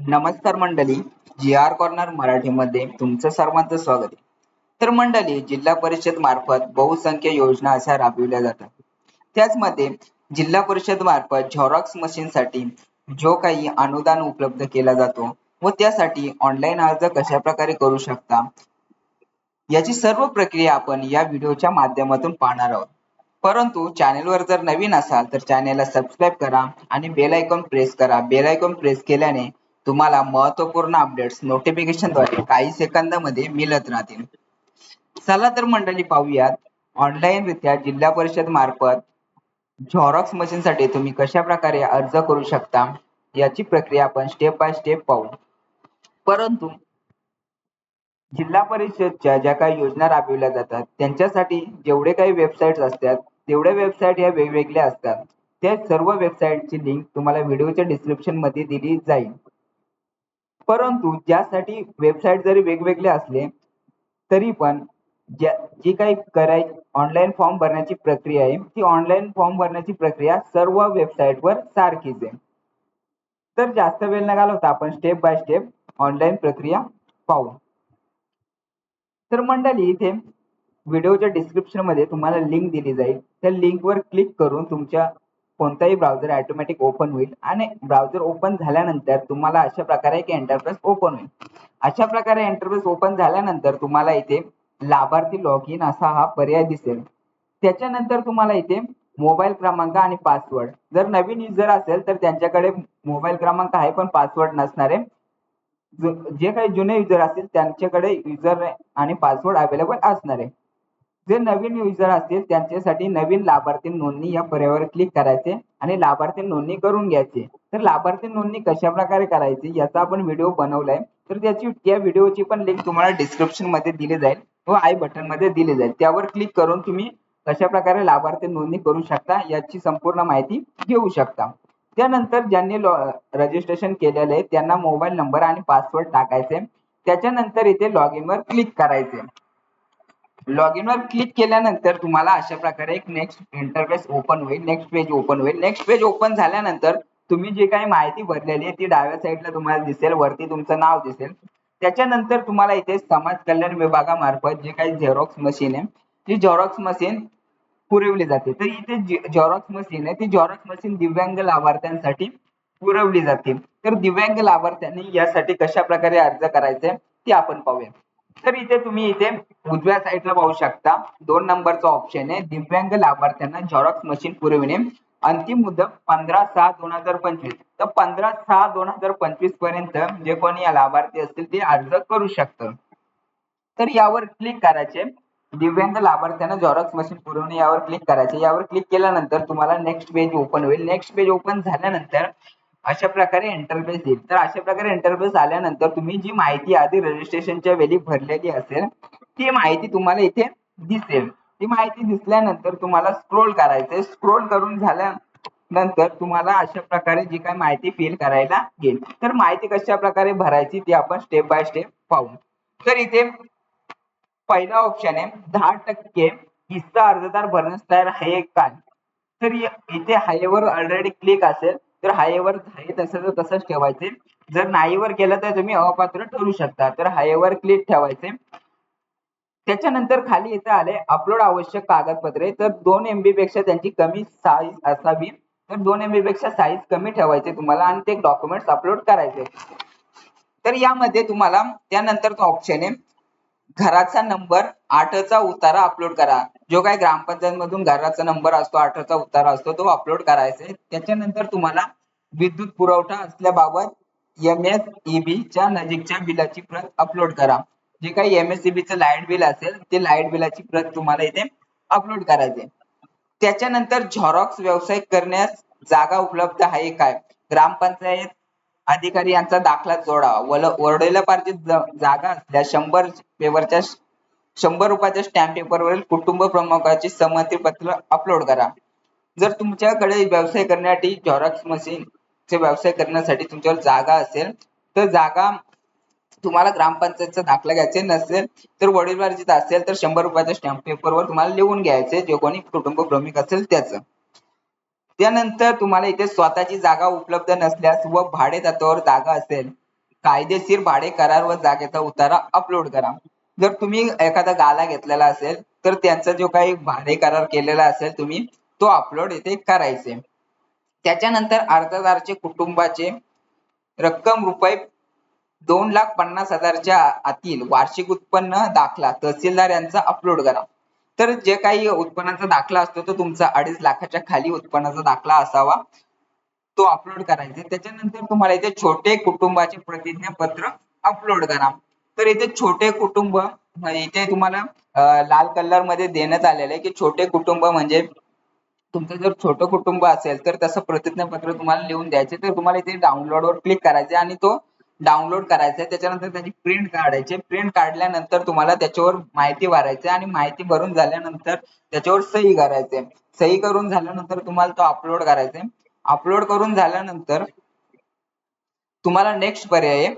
नमस्कार मंडळी जी R corner मराठीमध्ये तुमचं सर्वांचं स्वागत आहे. तर मंडळी जिल्हा परिषद मार्फत बहुसंख्य योजना अशा राबविल्या जातात. त्याचमध्ये जिल्हा परिषद मार्फत झेरॉक्स मशीन साठी जो काही अनुदान उपलब्ध केला जातो व त्यासाठी ऑनलाईन अर्ज कशा प्रकारे करू शकता याची सर्व प्रक्रिया आपण या व्हिडिओच्या माध्यमातून पाहणार आहोत. परंतु चॅनेलवर जर नवीन असाल तर चॅनेलला सबस्क्राईब करा आणि बेल आयकॉन प्रेस करा. बेल आयकॉन प्रेस केल्याने तुम्हाला महत्त्वपूर्ण अपडेट्स नोटिफिकेशनद्वारे काही सेकंदामध्ये मिळत राहतील. चला तर मंडळी पाहूयात ऑनलाईन रित्या जिल्हा परिषद मार्फत झेरॉक्स मशीन साठी तुम्ही कशा प्रकारे अर्ज करू शकता याची प्रक्रिया आपण स्टेप बाय स्टेप पाहू. परंतु जिल्हा परिषदच्या ज्या काही योजना राबविल्या जातात त्यांच्यासाठी जेवढे काही वेबसाईट असतात तेवढ्या वेबसाईट ह्या वेगवेगळ्या असतात. त्या सर्व वेबसाईटची लिंक तुम्हाला व्हिडिओच्या डिस्क्रिप्शनमध्ये दिली जाईल. परंतु ज्यासाठी वेबसाईट जरी वेगवेगळे असले तरी पण ज्या जी काही कराय ऑनलाईन फॉर्म भरण्याची प्रक्रिया आहे ती ऑनलाईन फॉर्म भरण्याची प्रक्रिया सर्व वेबसाईटवर सारखीच आहे. तर जास्त वेळ न घालवता आपण स्टेप बाय स्टेप ऑनलाईन प्रक्रिया पाहू. तर मंडळी इथे व्हिडिओच्या डिस्क्रिप्शनमध्ये तुम्हाला लिंक दिली जाईल. त्या लिंकवर क्लिक करून तुमच्या कोणताही ब्राउझर ऑटोमॅटिक ओपन होईल आणि ब्राउझर ओपन झाल्यानंतर तुम्हाला अशा प्रकारे एक एंटरप्राइज ओपन होईल. अशा प्रकारे एंटरप्राइज ओपन झाल्यानंतर तुम्हाला इथे लाभार्थी लॉग इन असा हा पर्याय दिसेल. त्याच्यानंतर तुम्हाला इथे मोबाईल क्रमांक आणि पासवर्ड जर नवीन युजर असेल तर त्यांच्याकडे मोबाईल क्रमांक आहे पण पासवर्ड नसणार आहे. जे काही जुने युजर असतील त्यांच्याकडे युजर आणि पासवर्ड अवेलेबल असणार आहे. जे नवीन युजर असतील त्यांच्यासाठी नवीन लाभार्थी नोंदणी या पर्यायावर क्लिक करायचे आणि लाभार्थी नोंदणी करून घ्यायची. तर लाभार्थी नोंदणी कशा प्रकारे करायची याचा आपण व्हिडिओ बनवलाय. तर त्याची या व्हिडिओची पण लिंक तुम्हाला डिस्क्रिप्शनमध्ये दिली जाईल व आय बटनमध्ये दिली जाईल. त्यावर क्लिक करून तुम्ही कशा प्रकारे लाभार्थी नोंदणी करू शकता याची संपूर्ण माहिती घेऊ शकता. त्यानंतर ज्यांनी रजिस्ट्रेशन केलेले आहे त्यांना मोबाईल नंबर आणि पासवर्ड टाकायचे. त्याच्यानंतर इथे लॉग इन वर क्लिक करायचे. लॉग इन वर क्लिक केल्यानंतर तुम्हाला अशा प्रकारे एक नेक्स्ट इंटरफेस ओपन होईल नेक्स्ट पेज ओपन होईल. नेक्स्ट पेज ओपन झाल्यानंतर तुम्ही जी काही माहिती भरलेली आहे ती डाव्या साईडला तुम्हाला दिसेल वरती तुमचं नाव दिसेल. त्याच्यानंतर तुम्हाला इथे समाज कल्याण विभागामार्फत जे काही झेरॉक्स मशीन आहे ती झेरॉक्स मशीन पुरवली जाते. तर इथे झेरॉक्स मशीन आहे ती झेरॉक्स मशीन दिव्यांग लाभार्थ्यांसाठी पुरवली जाते. तर दिव्यांग लाभार्थ्यांनी यासाठी कशा प्रकारे अर्ज करायचे ते आपण पाहूया. तर इथे तुम्ही इथे उजव्या साईडला पाहू शकता. दोन नंबरचा ऑप्शन आहे. दिव्यांग लाभार्थ्यांना झेरॉक्स मशीन पुरविणे. अंतिम मुदत पंधरा सहा दोन हजार पंचवीस. तर पंधरा सहा दोन हजार पंचवीसपर्यंत जे कोणी या लाभार्थी असतील ते अर्ज करू शकतात. तर यावर क्लिक करायचे. दिव्यांग लाभार्थ्यांना झेरॉक्स मशीन पुरवणे यावर क्लिक करायचे. यावर क्लिक केल्यानंतर तुम्हाला नेक्स्ट पेज ओपन होईल. नेक्स्ट पेज ओपन झाल्यानंतर अशा प्रकारे इंटरफेस येईल. तर अशा प्रकारे इंटरफेस आल्यानंतर तुम्ही जी माहिती आधी रजिस्ट्रेशनच्या वेळी भरलेली असेल ती माहिती तुम्हाला इथे दिसेल. ती माहिती दिसल्यानंतर तुम्हाला स्क्रोल करायचंय. स्क्रोल करून झाल्यानंतर तुम्हाला अशा प्रकारे जी काही माहिती फिल करायला येईल. तर माहिती कशा प्रकारे भरायची ती आपण स्टेप बाय स्टेप पाहू. तर इथे पहिला ऑप्शन आहे दहा टक्के हिस्सा अर्जदार भरण्यास तयार आहे काय तर इथे हायवर ऑलरेडी क्लिक असेल. तर हायवर आहे तसं तसंच ठेवायचे. जर नाहीवर केलं तर तुम्ही अपात्र ठरू शकता. तर हायवर क्लिक ठेवायचे. त्याच्यानंतर खाली इथे आले अपलोड आवश्यक कागदपत्रे. तर दोन एमबी पेक्षा त्यांची कमी साईज असावी. तर दोन एमबी पेक्षा साईज कमी ठेवायचे तुम्हाला आणि ते डॉक्युमेंट्स अपलोड करायचे. तर यामध्ये तुम्हाला त्यानंतरचा ऑप्शन आहे. घराचा नंबर आठचा उतारा अपलोड करा. जो काही ग्रामपंचायत मधून घराचा नंबर असतो आठचा उतारा असतो तो अपलोड करायचा आहे. त्याच्यानंतर तुम्हाला विद्युत पुरवठा असल्याबाबत एम एस ईबी च्या नजीकच्या बिलाची प्रत अपलोड करा. जे काही एम एस ईबी चं लाइट बिल असेल ते लाइट बिलाची प्रत तुम्हाला इथे अपलोड करायचे त्याच्यानंतर झेरॉक्स व्यवसाय करण्यास जागा उपलब्ध आहे काय? ग्रामपंचायत अधिकारी यांचा दाखला जोडा. वरडेला पार्जित जागा असल्या शंभर पेपरच्या शंभर रुपयाच्या स्टॅम्प पेपरवरील कुटुंब प्रमुखाची संमती पत्र अपलोड करा. जर तुमच्याकडे व्यवसाय करण्यासाठी झेरॉक्स मशीन चे व्यवसाय करण्यासाठी तुमच्यावर जागा असेल तर जागा तुम्हाला ग्रामपंचायतचा दाखला घ्यायचे नसेल तर वडील वर्जित असेल तर शंभर रुपयाच्या स्टॅम्प पेपरवर तुम्हाला लिहून घ्यायचे जे कोणी कुटुंब प्रमुख असेल त्याचं. त्यानंतर तुम्हाला इथे स्वतःची जागा उपलब्ध नसल्यास व भाडे तत्वावर जागा असेल कायदेशीर भाडे करार व जागेचा उतारा अपलोड करा. जर तुम्ही एखादा गाला घेतलेला असेल तर त्यांचा जो काही भाडे करार केलेला असेल तुम्ही तो अपलोड इथे करायचे. त्याच्यानंतर अर्जदाराचे कुटुंबाचे रक्कम रुपये दोन लाख पन्नास हजारच्या आतील वार्षिक उत्पन्न दाखला तहसीलदार यांचा अपलोड करा. तर जे काही उत्पन्नाचा दाखला असतो तो तुमचा अडीच लाखाच्या खाली उत्पन्नाचा दाखला असावा. तो अपलोड करायचा. त्याच्यानंतर तुम्हाला इथे छोटे कुटुंबाचे प्रतिज्ञापत्र अपलोड करा. तर इथे छोटे कुटुंब म्हणजे इथे तुम्हाला लाल कलरमध्ये देण्यात आलेलं आहे की छोटे कुटुंब म्हणजे तुमचं जर छोटं कुटुंब असेल तर तसं प्रतिज्ञापत्र तुम्हाला लिहून द्यायचे तर तुम्हाला इथे डाउनलोड वर क्लिक करायचे आणि तो डाउनलोड करायचा त्याच्यानंतर त्याची प्रिंट काढायची प्रिंट काढल्यानंतर तुम्हाला त्याच्यावर माहिती भरायची आणि माहिती भरून झाल्यानंतर त्याच्यावर सही करायचे सही करून झाल्यानंतर तुम्हाला तो अपलोड करायचे अपलोड करून झाल्यानंतर तुम्हाला नेक्स्ट पर्याय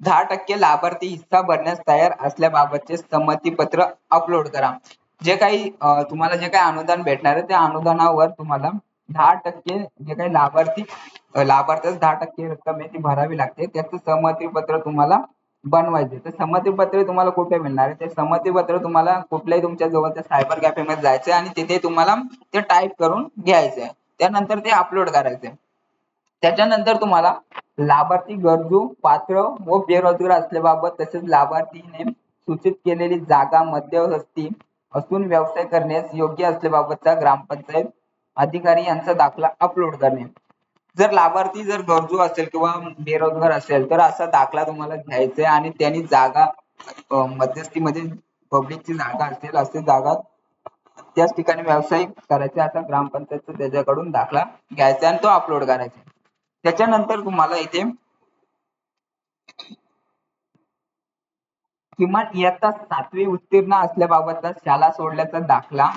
दहा टक्के लाभार्थी हिस्सा भरण्यास तयार असल्याबाबतचे संमतीपत्र अपलोड करा. जे काही तुम्हाला जे काही अनुदान भेटणार आहे त्या अनुदानावर तुम्हाला दहा टक्के जे काही लाभार्थी लाभार्थ्यास दहा टक्के रक्कम आहे ती भरावी लागते. त्याचं सहमतीपत्र तुम्हाला बनवायचे तर संमतीपत्र तुम्हाला कुठे मिळणार आहे? ते संमतीपत्र तुम्हाला कुठल्याही तुमच्या जवळच्या सायबर कॅफे मध्ये जायचं आणि तिथे तुम्हाला ते टाईप करून घ्यायचे त्यानंतर ते अपलोड करायचे त्याच्यानंतर तुम्हाला लाभार्थी गरजू पात्र व बेरोजगार असल्याबाबत तसेच लाभार्थीने सूचित केलेली जागा मध्यस्थी असून व्यवसाय करण्यास योग्य असल्याबाबतचा ग्रामपंचायत अधिकारी यांचा दाखला अपलोड करणे. जर लाभार्थी जर गरजू असेल किंवा बेरोजगार असेल तर असा दाखला तुम्हाला घ्यायचा आहे आणि त्यांनी जागा मध्यस्थीमध्ये पब्लिकची जागा असेल असे जागा त्याच ठिकाणी व्यवसाय करायचे असा ग्रामपंचायतचा त्याच्याकडून दाखला घ्यायचा आणि तो अपलोड करायचा त्याच्यानंतर तुम्हाला इथे किमान इयत्ता सातवी उत्तीर्ण असल्याबाबतचा शाळा सोडल्याचा दाखला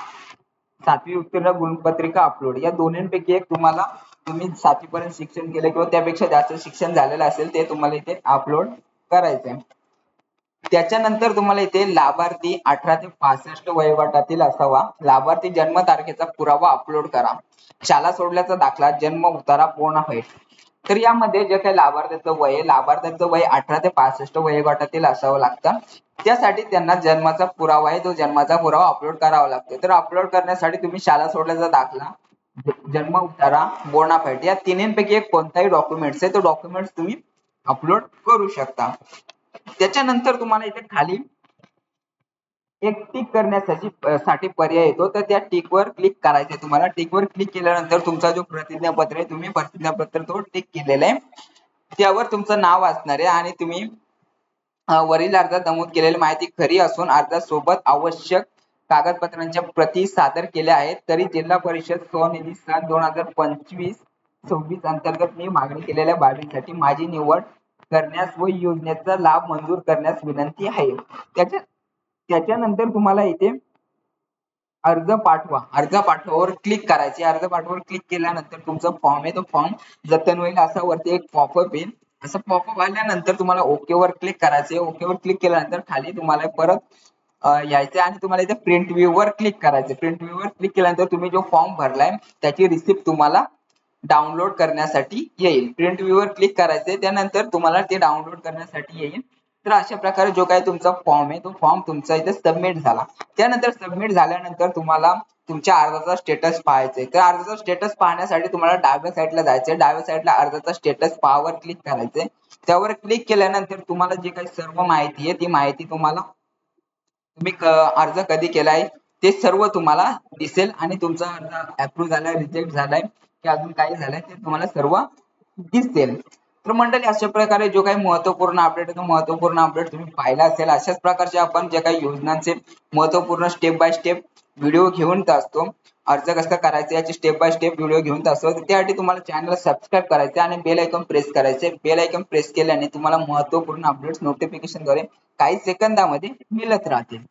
सातवी उत्तीर्ण गुणपत्रिका अपलोड या दोन्हीपैकी एक तुम्हाला तुम्ही सातवी पर्यंत शिक्षण केलं किंवा त्यापेक्षा जास्त शिक्षण झालेलं असेल ते तुम्हाला इथे अपलोड करायचंय. त्याच्यानंतर तुम्हाला इथे लाभार्थी अठरा ते पासष्ट वयोगटातील असावा. लाभार्थी जन्म तारखेचा पुरावा अपलोड करा. शाळा सोडल्याचा दाखला जन्म उतारा पूर्ण होईल. तर यामध्ये जे काही लाभार्थ्याचं वय लाभार्थ्याचं वय अठरा ते पासष्ट वयोगटातील असावं लागतं. त्यासाठी त्यांना जन्माचा पुरावा आहे तो जन्माचा पुरावा अपलोड करावा लागतो. तर अपलोड करण्यासाठी तुम्ही शाळा सोडल्याचा दाखला. जन्म उतारा बोनाफाईट या तिन्हीपैकी एक कोणताही डॉक्युमेंट्स आहे तो डॉक्युमेंट्स तुम्ही अपलोड करू शकता. त्याच्यानंतर तुम्हाला इथे खाली एक टिक करण्यासाठी साठी पर्याय येतो. तर त्या टिकवर क्लिक करायचे तुम्हाला. टिकवर क्लिक केल्यानंतर तुमचा जो प्रतिज्ञापत्र आहे तुम्ही प्रतिज्ञापत्र तो टिक केलेला आहे. त्यावर तुमचं नाव असणार आहे आणि तुम्ही वरील अर्जात नमूद केलेली माहिती खरी असून अर्जासोबत आवश्यक कागदपत्रांच्या प्रती सादर केल्या आहेत. तरी जिल्हा परिषद स्वनिधी सन दोन हजार पंचवीस सव्वीस अंतर्गत मी मागणी केलेल्या बाबींसाठी माझी निवड करण्यास व योजनेचा लाभ मंजूर करण्यास विनंती आहे. त्याच्या त्याच्यानंतर तुम्हाला इथे अर्ज पाठवा. अर्ज पाठवावर क्लिक करायचे. अर्ज पाठवावर क्लिक केल्यानंतर तुमचा फॉर्म आहे तो फॉर्म जतन होईल असा वरती एक पॉपअप येईल असं पॉपअप आल्यानंतर तुम्हाला ओके वर क्लिक करायचे ओके वर क्लिक केल्यानंतर खाली तुम्हाला परत यायचे आणि तुम्हाला इथे प्रिंट व्ह्यू वर क्लिक करायचे प्रिंट व्ह्यू वर क्लिक केल्यानंतर तुम्ही जो फॉर्म भरलाय त्याची रिसिप्ट तुम्हाला डाउनलोड करण्यासाठी येईल. प्रिंट व्ह्यू वर क्लिक करायचे त्यानंतर तुम्हाला ते डाउनलोड करण्यासाठी येईल. तर अशा प्रकारे जो काही तुमचा फॉर्म आहे तो फॉर्म तुमचा इथे सबमिट झाला. त्यानंतर सबमिट झाल्यानंतर तुम्हाला तुमच्या अर्जाचा स्टेटस पाहायचा आहे. तर अर्जाचा स्टेटस पाहण्यासाठी तुम्हाला डाव्या साईडला जायचंय डाव्या साईडला अर्जाचा स्टेटस पाहावर क्लिक करायचंय त्यावर क्लिक केल्यानंतर तुम्हाला जे काही सर्व माहिती आहे ती माहिती तुम्हाला तुम्ही अर्ज कधी केलाय ते सर्व तुम्हाला दिसेल आणि तुमचा अर्ज अप्रूव्ह झालाय रिजेक्ट झालाय की अजून काही झालंय ते तुम्हाला सर्व दिसेल. तर मंडळी अशा प्रकारे जो काही महत्त्वपूर्ण अपडेट आहे तो महत्त्वपूर्ण अपडेट तुम्ही पाहिला असेल. अशाच प्रकारचे आपण जे काही योजनांचे महत्त्वपूर्ण स्टेप बाय स्टेप व्हिडिओ घेऊन असतो अर्ज कसा करायचा याचे स्टेप बाय स्टेप व्हिडिओ घेऊन असतो त्यासाठी तुम्हाला चॅनल सबस्क्राईब करायचे आणि बेल आयकॉन प्रेस करायचे बेल आयकॉन प्रेस केल्याने तुम्हाला महत्त्वपूर्ण अपडेट्स नोटिफिकेशनद्वारे काही सेकंदामध्ये मिळत राहतील.